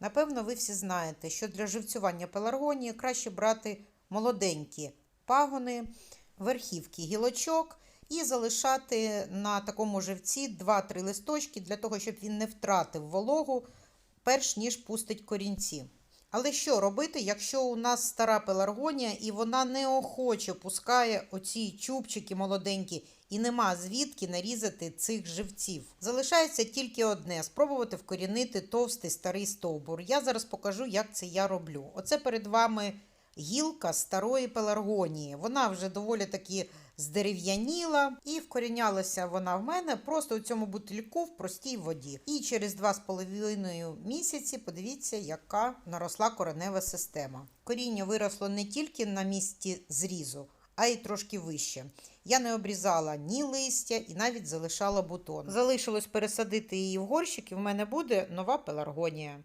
Напевно, ви всі знаєте, що для живцювання пеларгонії краще брати молоденькі пагони, верхівки гілочок і залишати на такому живці 2-3 листочки для того, щоб він не втратив вологу, перш ніж пустить корінці. Але що робити, якщо у нас стара пеларгонія і вона неохоче пускає оці чубчики молоденькі і нема звідки нарізати цих живців? Залишається тільки одне спробувати вкорінити товстий старий стовбур. Я зараз покажу, як це я роблю. Оце перед вами гілка старої пеларгонії. Вона вже доволі таки здерев'яніла і вкорінялася вона в мене просто у цьому бутильку в простій воді. І через 2,5 місяці подивіться, яка наросла коренева система. Коріння виросло не тільки на місці зрізу, а й трошки вище. Я не обрізала ні листя і навіть залишала бутон. Залишилось пересадити її в горщик, і в мене буде нова пеларгонія.